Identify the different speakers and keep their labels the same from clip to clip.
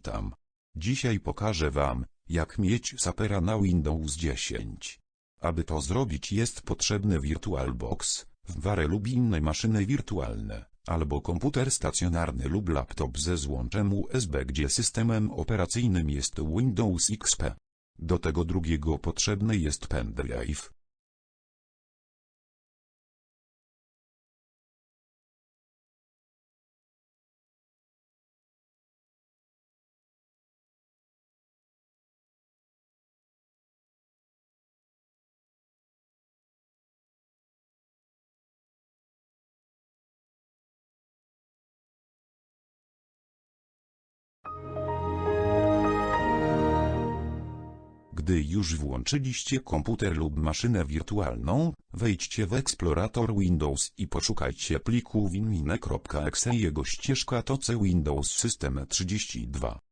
Speaker 1: witam. Dzisiaj pokażę wam, jak mieć sapera na Windows 10. Aby to zrobić jest potrzebny VirtualBox, ware lub inne maszyny wirtualne, albo komputer stacjonarny lub laptop ze złączem USB gdzie systemem operacyjnym jest Windows XP. Do tego drugiego potrzebny jest pendrive. Gdy już włączyliście komputer lub maszynę wirtualną, wejdźcie w eksplorator Windows i poszukajcie pliku winmine.exe jego ścieżka to Windows System 32.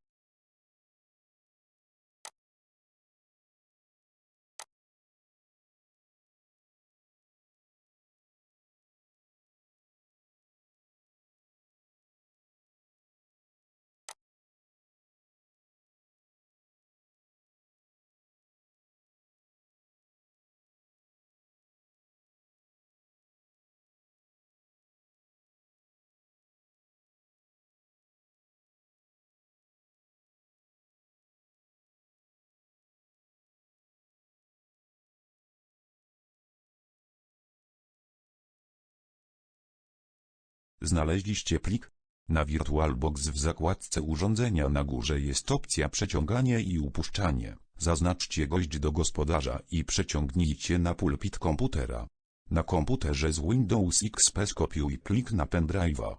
Speaker 1: Znaleźliście plik? Na VirtualBox w zakładce urządzenia na górze jest opcja przeciąganie i upuszczanie. Zaznaczcie gość do gospodarza i przeciągnijcie na pulpit komputera. Na komputerze z Windows XP skopiuj plik na pendrive'a.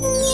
Speaker 2: you